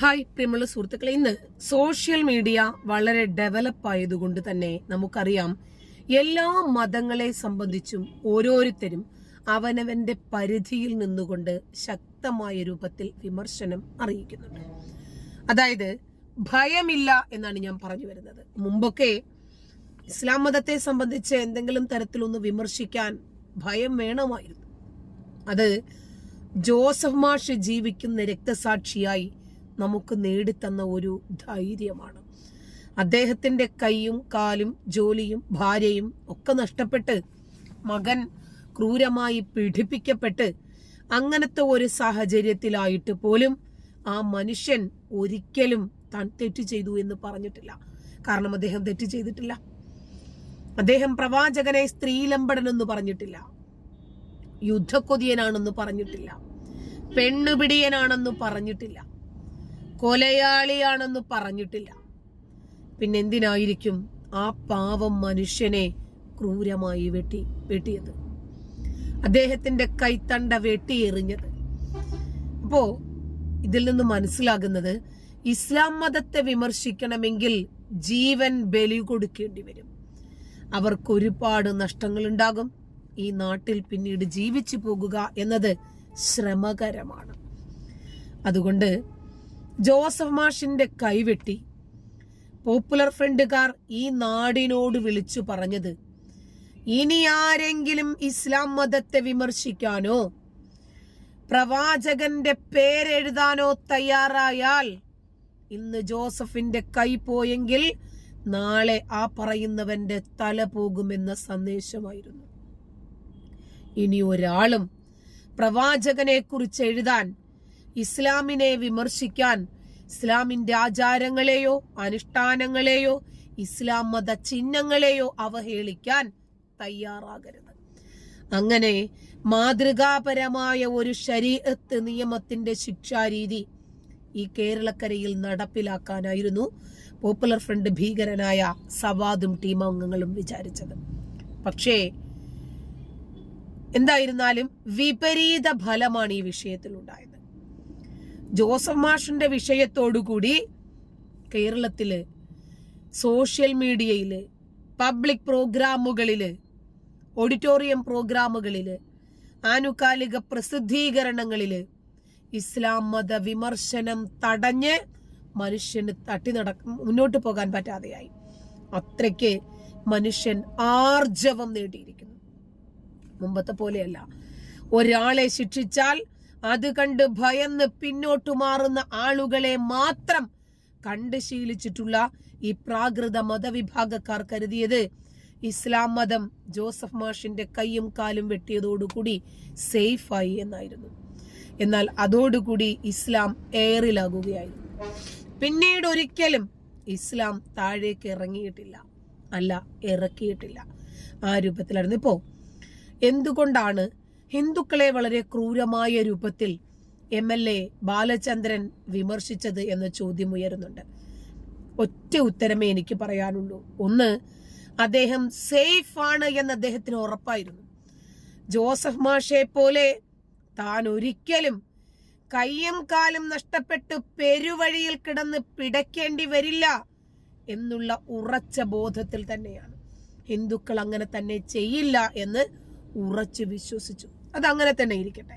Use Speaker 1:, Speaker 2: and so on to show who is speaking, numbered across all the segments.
Speaker 1: Hi പ്രിയമുള്ള സുഹൃത്തുക്കളെ ഇന്ന് സോഷ്യൽ മീഡിയ വളരെ ഡെവലപ്പ് ആയതുകൊണ്ട് തന്നെ നമുക്കറിയാം എല്ലാ മതങ്ങളെ സംബന്ധിച്ചും ഓരോരുത്തരും അവനവന്റെ പരിധിയിൽ നിന്നുകൊണ്ട് ശക്തമായ രൂപത്തിൽ വിമർശനം അറിയിക്കുന്നുണ്ട്. അതായത് ഭയമില്ല എന്നാണ് ഞാൻ പറഞ്ഞു വരുന്നത്. മുമ്പൊക്കെ ഇസ്ലാം മതത്തെ സംബന്ധിച്ച് എന്തെങ്കിലും തരത്തിലൊന്ന് വിമർശിക്കാൻ ഭയം വേണമായിരുന്നു. അത് ജോസഫ് മാഷ് ജീവിക്കുന്ന രക്തസാക്ഷിയായി നമുക്ക് നേടിത്തന്ന ഒരു ധൈര്യമാണ്. അദ്ദേഹത്തിന്റെ കൈയും കാലും ജോലിയും ഭാര്യയും ഒക്കെ നഷ്ടപ്പെട്ട് മകൻ ക്രൂരമായി പീഡിപ്പിക്കപ്പെട്ട് അങ്ങനത്തെ ഒരു സാഹചര്യത്തിലായിട്ട് പോലും ആ മനുഷ്യൻ ഒരിക്കലും താൻ തെറ്റ് ചെയ്തു എന്ന് പറഞ്ഞിട്ടില്ല. കാരണം അദ്ദേഹം തെറ്റ് ചെയ്തിട്ടില്ല. അദ്ദേഹം പ്രവാചകനെ സ്ത്രീലമ്പടനെന്ന് പറഞ്ഞിട്ടില്ല. യുദ്ധക്കൊതിയനാണെന്ന് പറഞ്ഞിട്ടില്ല. പെണ്ണുപിടിയനാണെന്ന് പറഞ്ഞിട്ടില്ല. കൊലയാളിയാണെന്ന് പറഞ്ഞിട്ടില്ല. പിന്നെ എന്തിനായിരിക്കും ആ പാവം മനുഷ്യനെ ക്രൂരമായി വെട്ടി വെട്ടിയത്? അദ്ദേഹത്തിന്റെ കൈത്തണ്ട വെട്ടിയെറിഞ്ഞത്. അപ്പോ ഇതിൽ നിന്ന് മനസ്സിലാകുന്നത് ഇസ്ലാം മതത്തെ വിമർശിക്കണമെങ്കിൽ ജീവൻ ബലി കൊടുക്കേണ്ടി വരും. അവർക്ക് ഒരുപാട് നഷ്ടങ്ങൾ ഉണ്ടാകും ഈ നാട്ടിൽ പിന്നീട് ജീവിച്ചു പോകുക എന്നത് ശ്രമകരമാണ്. അതുകൊണ്ട് ജോസഫ് മാഷിന്റെ കൈവെട്ടി. പോപ്പുലർ ഫ്രണ്ടുകാർ ഈ നാടിനോട് വിളിച്ചു പറഞ്ഞത് ഇനി ആരെങ്കിലും ഇസ്ലാം മതത്തെ വിമർശിക്കാനോ പ്രവാചകന്റെ പേരെഴുതാനോ തയ്യാറായാൽ ഇന്ന് ജോസഫിന്റെ കൈ പോയെങ്കിൽ നാളെ ആ പറയുന്നവന്റെ തല പോകുമെന്ന സന്ദേശമായിരുന്നു. ഇനി ഒരാളും പ്രവാചകനെ കുറിച്ച് എഴുതാൻ ഇസ്ലാമിനെ വിമർശിക്കാൻ ഇസ്ലാമിന്റെ ആചാരങ്ങളെയോ അനുഷ്ഠാനങ്ങളെയോ ഇസ്ലാം മത ചിഹ്നങ്ങളെയോ അവഹേളിക്കാൻ തയ്യാറാകരുത്. അങ്ങനെ മാതൃകാപരമായ ഒരു ശരീരത്ത് നിയമത്തിന്റെ ശിക്ഷാരീതി ഈ കേരളക്കരയിൽ നടപ്പിലാക്കാനായിരുന്നു പോപ്പുലർ ഫ്രണ്ട് ഭീകരനായ സവാദും ടീം അംഗങ്ങളും വിചാരിച്ചത്. പക്ഷേ എന്തായിരുന്നാലും വിപരീത ഫലമാണ് ഈ വിഷയത്തിൽ ഉണ്ടായത് ജോസഫ് മാഷിന്റെ വിഷയത്തോടുകൂടി കേരളത്തിൽ സോഷ്യൽ മീഡിയയിൽ പബ്ലിക് പ്രോഗ്രാമുകളിൽ ഓഡിറ്റോറിയം പ്രോഗ്രാമുകളിൽ ആനുകാലിക പ്രസിദ്ധീകരണങ്ങളിൽ ഇസ്ലാം മത വിമർശനം തടഞ്ഞ് മനുഷ്യന് തട്ടി നട മുന്നോട്ട് പോകാൻ പറ്റാതെയായി. അത്രയ്ക്ക് മനുഷ്യൻ ആർജവം നേടിയിരിക്കുന്നു. മുമ്പത്തെ പോലെയല്ല. ഒരാളെ ശിക്ഷിച്ചാൽ അത് കണ്ട് ഭയന്ന് പിന്നോട്ടു മാറുന്ന ആളുകളെ മാത്രം കണ്ട് ശീലിച്ചിട്ടുള്ള ഈ പ്രാകൃത മതവിഭാഗക്കാർ കരുതിയത് ഇസ്ലാം മതം ജോസഫ് മാഷിന്റെ കൈയും കാലും വെട്ടിയതോടുകൂടി സേഫായി എന്നായിരുന്നു. എന്നാൽ അതോടുകൂടി ഇസ്ലാം എയറിലാകുകയായിരുന്നു. പിന്നീട് ഒരിക്കലും ഇസ്ലാം താഴേക്ക് ഇറങ്ങിയിട്ടില്ല. അല്ല ഇറക്കിയിട്ടില്ല. ആ രൂപത്തിലായിരുന്നു. ഇപ്പോ എന്തുകൊണ്ടാണ് ഹിന്ദുക്കളെ വളരെ ക്രൂരമായ രൂപത്തിൽ എം എൽ എ ബാലചന്ദ്രൻ വിമർശിച്ചത് എന്ന ചോദ്യം ഉയരുന്നുണ്ട്. ഒറ്റ ഉത്തരമേ എനിക്ക് പറയാനുള്ളൂ. ഒന്ന് അദ്ദേഹം സേഫ് ആണ് എന്ന് അദ്ദേഹത്തിന് ഉറപ്പായിരുന്നു. ജോസഫ് മാഷെ പോലെ താൻ ഒരിക്കലും കയ്യും കാലും നഷ്ടപ്പെട്ട് പെരുവഴിയിൽ കിടന്ന് പിടയ്ക്കേണ്ടി വരില്ല എന്നുള്ള ഉറച്ച ബോധത്തിൽ തന്നെയാണ്. ഹിന്ദുക്കൾ അങ്ങനെ തന്നെ ചെയ്യില്ല എന്ന് ഉറച്ചു വിശ്വസിച്ചു. അത് അങ്ങനെ തന്നെ ഇരിക്കട്ടെ.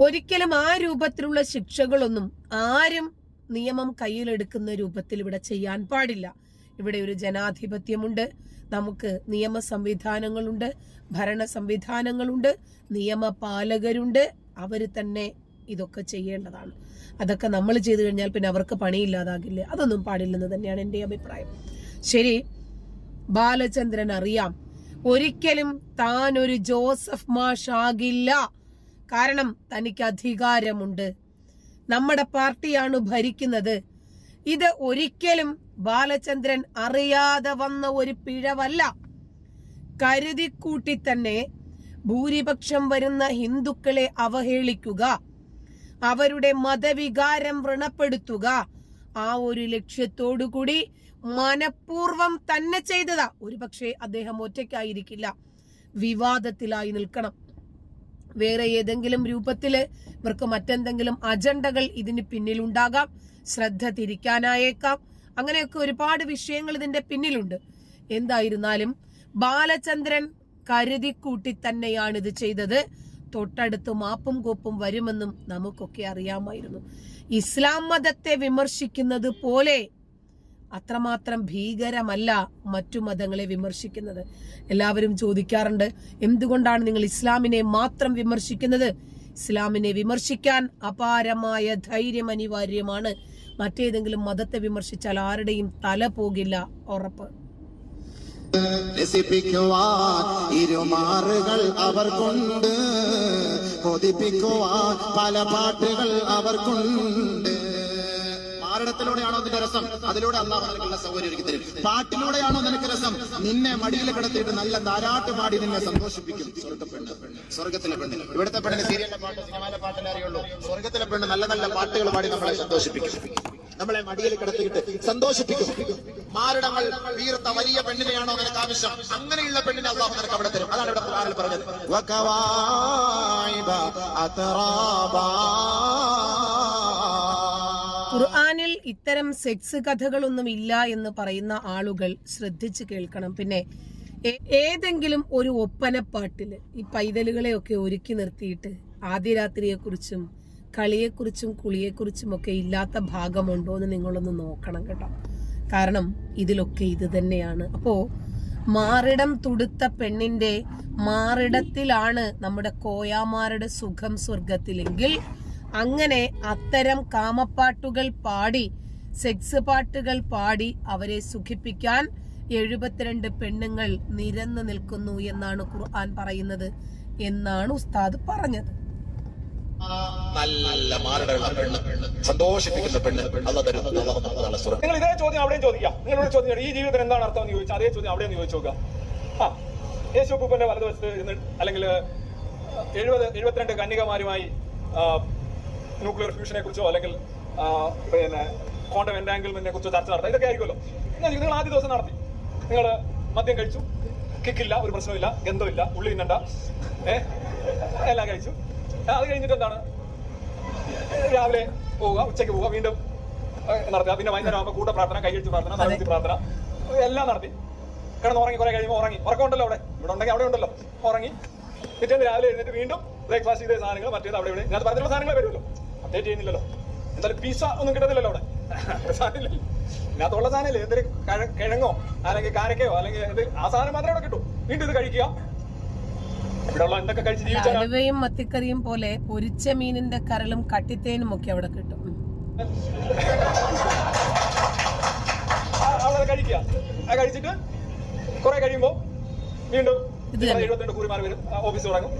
Speaker 1: ഒരിക്കലും ആ രൂപത്തിലുള്ള ശിക്ഷകളൊന്നും ആരും നിയമം കയ്യിലെടുക്കുന്ന രൂപത്തിൽ ഇവിടെ ചെയ്യാൻ പാടില്ല. ഇവിടെ ഒരു ജനാധിപത്യമുണ്ട്. നമുക്ക് നിയമ സംവിധാനങ്ങളുണ്ട് ഭരണ സംവിധാനങ്ങളുണ്ട് നിയമപാലകരുണ്ട്. അവർ തന്നെ ഇതൊക്കെ ചെയ്യേണ്ടതാണ്. അതൊക്കെ നമ്മൾ ചെയ്തു കഴിഞ്ഞാൽ പിന്നെ അവർക്ക് പണിയില്ലാതാകില്ലേ? അതൊന്നും പാടില്ലെന്ന് തന്നെയാണ് എന്റെ അഭിപ്രായം. ശരി ബാലചന്ദ്രൻ അറിയാം ഒരിക്കലും താൻ ഒരു ജോസഫ് മാഷ് ആകില്ല കാരണം തനിക്ക് അധികാരമുണ്ട്. നമ്മുടെ പാർട്ടിയാണ് ഭരിക്കുന്നത്. ഇത് ഒരിക്കലും ബാലചന്ദ്രൻ അറിയാതെ വന്ന ഒരു പിഴവല്ല. കരുതിക്കൂട്ടി തന്നെ ഭൂരിപക്ഷം വരുന്ന ഹിന്ദുക്കളെ അവഹേളിക്കുക അവരുടെ മതവികാരം വ്രണപ്പെടുത്തുക ആ ഒരു ലക്ഷ്യത്തോടുകൂടി മനഃപൂർവം തന്നെ ചെയ്തതാ. ഒരു പക്ഷേ അദ്ദേഹം ഒറ്റയ്ക്കായിരിക്കില്ല. വിവാദത്തിലായി നിൽക്കണം. വേറെ ഏതെങ്കിലും രൂപത്തിൽ ഇവർക്ക് മറ്റെന്തെങ്കിലും അജണ്ടകൾ ഇതിന് പിന്നിലുണ്ടാകാം. ശ്രദ്ധ തിരിക്കാനായേക്കാം. അങ്ങനെയൊക്കെ ഒരുപാട് വിഷയങ്ങൾ ഇതിന്റെ പിന്നിലുണ്ട്. എന്തായിരുന്നാലും ബാലചന്ദ്രൻ കരുതിക്കൂട്ടി തന്നെയാണ് ഇത് ചെയ്തത്. തൊട്ടടുത്ത് മാപ്പും കോപ്പും വരുമെന്നും നമുക്കൊക്കെ അറിയാമായിരുന്നു. ഇസ്ലാം മതത്തെ വിമർശിക്കുന്നത് പോലെ അത്രമാത്രം ഭീകരമല്ല മറ്റു മതങ്ങളെ വിമർശിക്കുന്നത്. എല്ലാവരും ചോദിക്കാറുണ്ട് എന്തുകൊണ്ടാണ് നിങ്ങൾ ഇസ്ലാമിനെ മാത്രം വിമർശിക്കുന്നത്? ഇസ്ലാമിനെ വിമർശിക്കാൻ അപാരമായ ധൈര്യം അനിവാര്യമാണ്. മറ്റേതെങ്കിലും മതത്തെ വിമർശിച്ചാൽ ആരുടെയും തല പോകില്ല ഉറപ്പ്.
Speaker 2: രസിപ്പിക്കുവാൻ ഇരുമാറുകൾ അവർക്കുണ്ട്. കൊതിപ്പിക്കുവാൻ പല പാട്ടുകൾ അവർക്കുണ്ട്. മാരണത്തിലൂടെയാണോ നിന്റെ രസം? അതിലൂടെ അള്ളാഹു സൗകര്യം ഒരുക്കി തരും. പാട്ടിലൂടെയാണോ നിനക്ക് രസം? നിന്നെ മടിയിൽ കിടത്തിയിട്ട് നല്ല താരാട്ട് പാടി നിന്നെ സന്തോഷിപ്പിക്കും. സ്വർഗത്തിലെ പെണ്ണ്. ഇവിടുത്തെ പെണ്ണിന് സീരിയലിലെ പാട്ട് സിനിമയിലെ പാട്ടിലെ അറിയുള്ളൂ. സ്വർഗത്തിലെ പെണ്ണ് നല്ല നല്ല പാട്ടുകൾ പാടി നമ്മളെ സന്തോഷിപ്പിക്കും. നമ്മളെ മടിയിൽ കിടത്തിയിട്ട് സന്തോഷിപ്പിക്കും. മാരടങ്ങൾ വീർത്ത വലിയ പെണ്ണിനെയാണോ നിനക്ക് ആവശ്യം? അങ്ങനെയുള്ള പെണ്ണിനെ അള്ളാഹു നിനക്ക് അവിടെ തരും. അതാണ് ഇവിടെ ഖുർആനിൽ പറഞ്ഞത്.
Speaker 1: ഖുർആാനിൽ ഇത്തരം സെക്സ് കഥകളൊന്നും ഇല്ല എന്ന് പറയുന്ന ആളുകൾ ശ്രദ്ധിച്ചു കേൾക്കണം. പിന്നെ ഏതെങ്കിലും ഒരു ഒപ്പനപ്പാട്ടിൽ ഈ പൈതലുകളെ ഒക്കെ ഒരുക്കി നിർത്തിയിട്ട് ആദ്യ രാത്രിയെക്കുറിച്ചും കളിയെക്കുറിച്ചും കുളിയെക്കുറിച്ചും ഒക്കെ ഇല്ലാത്ത ഭാഗമുണ്ടോ എന്ന് നിങ്ങളൊന്ന് നോക്കണം കേട്ടോ. കാരണം ഇതിലൊക്കെ ഇത് തന്നെയാണ്. അപ്പോ മാറിടം തുടുത്ത പെണ്ണിന്റെ മാറിടത്തിലാണ് നമ്മുടെ കോയാമാരുടെ സുഖം സ്വർഗത്തിലെങ്കിൽ അങ്ങനെ അത്തരം കാമപ്പാട്ടുകൾ പാടി സെക്സ് പാട്ടുകൾ പാടി അവരെ സുഖിപ്പിക്കാൻ എഴുപത്തിരണ്ട് പെണ്ണുങ്ങൾ നിരന്നു നിൽക്കുന്നു എന്നാണ് ഖുർആൻ പറയുന്നത് എന്നാണ് ഉസ്താദ് പറഞ്ഞത്.
Speaker 2: നല്ല മാരടമുള്ള പെണ്ണ് സന്തോഷിപ്പിക്കുന്ന പെണ്ണ് അല്ല തരും. അള്ളാഹു നമുക്ക് നാളെ
Speaker 3: നിങ്ങൾ ഇതേ ചോദ്യം അവിടെയും ചോദിക്കാം. നിങ്ങളോട് ചോദ്യം. ഈ ജീവിതത്തിന് എന്താണ് അർത്ഥം എന്ന് ചോദിച്ചാൽ അതേ ചോദ്യം അവിടെയും ചോദിച്ചു നോക്കുക ആ യേശു പൂപ്പന്റെ വലതുവശത്ത് ഇരുന്ന് അല്ലെങ്കിൽ എഴുപത് എഴുപത്തിരണ്ട് കന്യകമാരുമായി ന്യൂക്ലിയർ ഫ്യൂഷനെ കുറിച്ചോ അല്ലെങ്കിൽ പിന്നെ ക്വാണ്ടം എൻഡാങ്കിൾമെന്റിനെ കുറിച്ചോ ചർച്ച നടത്താം. ഇതൊക്കെ ആയിരിക്കുമല്ലോ. നിങ്ങൾ ആദ്യ ദിവസം നടത്തി. നിങ്ങൾ മദ്യം കഴിച്ചു. കിക്കില്ല ഒരു പ്രശ്നമില്ല ഗന്ധമില്ല ഉള്ളി തിന്നണ്ട. ഏഹ് എല്ലാം കഴിച്ചു. അത് കഴിഞ്ഞിട്ട് എന്താണ്? രാവിലെ പോവുക ഉച്ചയ്ക്ക് പോവുക വീണ്ടും നടത്തുക. പിന്നെ വൈകുന്നേരം ആകുമ്പോൾ കൂട്ട പ്രാർത്ഥന കൈയടിച്ച് പ്രാർത്ഥന നടത്തി പ്രാർത്ഥന എല്ലാം നടത്തി. കിടന്ന് ഉറങ്ങി കുറെ കഴിയുമ്പോൾ ഉറങ്ങി. ഉറക്കമുണ്ടല്ലോ അവിടെ. ഇവിടെ ഉണ്ടെങ്കിൽ അവിടെ ഉണ്ടല്ലോ. ഉറങ്ങി. പിറ്റേന്ന് രാവിലെ എഴുന്നേറ്റ് വീണ്ടും ബ്രേക്ക്ഫാസ്റ്റ് ചെയ്ത സാധനങ്ങൾ മറ്റേത് അവിടെ ഇവിടെ. ഞാൻ പറഞ്ഞിട്ടുള്ള സാധനങ്ങൾ വരുമല്ലോ. അപ്ഡേറ്റ് ചെയ്യുന്നില്ലല്ലോ. എന്തായാലും പിസ ഒന്നും കിട്ടത്തില്ലല്ലോ അവിടെ. സാധനമില്ലല്ലോ ഇതിനകത്തുള്ള സാധനമില്ല. എന്തൊരു കിഴങ്ങോ അല്ലെങ്കിൽ കാരക്കയോ അല്ലെങ്കിൽ എന്ത് ആ സാധനം മാത്രമേ അവിടെ കിട്ടൂ. വീണ്ടും ഇത് കഴിക്കുക ഇവിടെ ഉള്ള എന്തൊക്കെ കഴിച്ച് ജീവിച്ചാൽ
Speaker 1: അലുവയും മത്തിക്കറിയും പോലെ പൊരിച്ച മീനിന്റെ കരളും കട്ടിത്തേനും ഒക്കെ അവിടെ കിട്ടും. ഉം.
Speaker 3: അവളത് കഴിച്ചിട്ട് കുറെ കഴിയുമ്പോ വീണ്ടും
Speaker 1: ഇത് തന്നെ.
Speaker 3: എഴുപത്തിരണ്ട് കൂറിമാർ വരും. ഓഫീസ് തുടങ്ങും.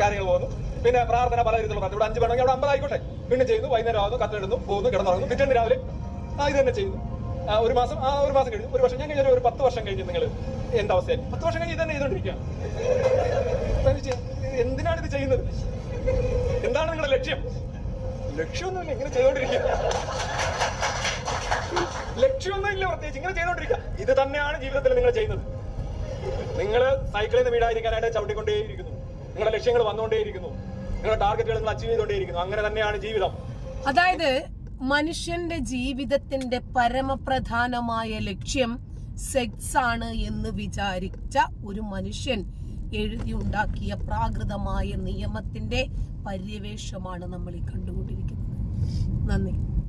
Speaker 3: കാര്യങ്ങൾ പോകുന്നു. പിന്നെ പ്രാർത്ഥന പല രീതിയിലുള്ള പ്രാർത്ഥന. ഇവിടെ അഞ്ച് വേണമെങ്കിൽ അവിടെ അമ്പത് ആയിക്കോട്ടെ വീണ്ടും ചെയ്യുന്നു. വൈകുന്നേരം ആവുന്നു കത്തിടുന്നു പോകുന്നു. കിടന്നുറങ്ങുന്നു. പിറ്റേന്ന് രാവിലെ ആ ഇത് തന്നെ ചെയ്യുന്നു. ഒരു മാസം ആ ഒരു മാസം കഴിഞ്ഞു. ഒരു വർഷം ഞാൻ കഴിഞ്ഞ ഒരു പത്ത് വർഷം കഴിഞ്ഞ് നിങ്ങൾ എന്താ അവസ്ഥ പത്ത് വർഷം കഴിഞ്ഞ് ഇത് തന്നെ ചെയ്തോണ്ടിരിക്കുക എന്തിനാണ് ഇത് ചെയ്യുന്നത്? എന്താണ് നിങ്ങളുടെ ലക്ഷ്യം? ലക്ഷ്യമൊന്നുമില്ല ഇങ്ങനെ ചെയ്തോണ്ടിരിക്കുക ലക്ഷ്യമൊന്നും ഇല്ല പ്രത്യേകിച്ച് ഇങ്ങനെ ചെയ്തോണ്ടിരിക്കുക ഇത് തന്നെയാണ് ജീവിതത്തിൽ നിങ്ങൾ ചെയ്യുന്നത്. നിങ്ങൾ സൈക്കിളിൽ നിന്ന് വീടായിരിക്കാനായിട്ട് ചവിട്ടിക്കൊണ്ടേയിരിക്കുന്നു. നിങ്ങളുടെ ലക്ഷ്യങ്ങൾ വന്നുകൊണ്ടേയിരിക്കുന്നു. നിങ്ങളുടെ ടാർഗറ്റുകൾ നിങ്ങൾ അച്ചീവ് ചെയ്തുകൊണ്ടേയിരിക്കുന്നു. അങ്ങനെ തന്നെയാണ് ജീവിതം.
Speaker 1: അതായത് മനുഷ്യന്റെ ജീവിതത്തിന്റെ പരമപ്രധാനമായ ലക്ഷ്യം സെക്സ് ആണ് എന്ന് വിചാരിച്ച ഒരു മനുഷ്യൻ എഴുതിയുണ്ടാക്കിയ പ്രാകൃതമായ നിയമത്തിന്റെ പര്യവേഷമാണ് നമ്മൾ ഈ കണ്ടുകൊണ്ടിരിക്കുന്നത്. നന്ദി.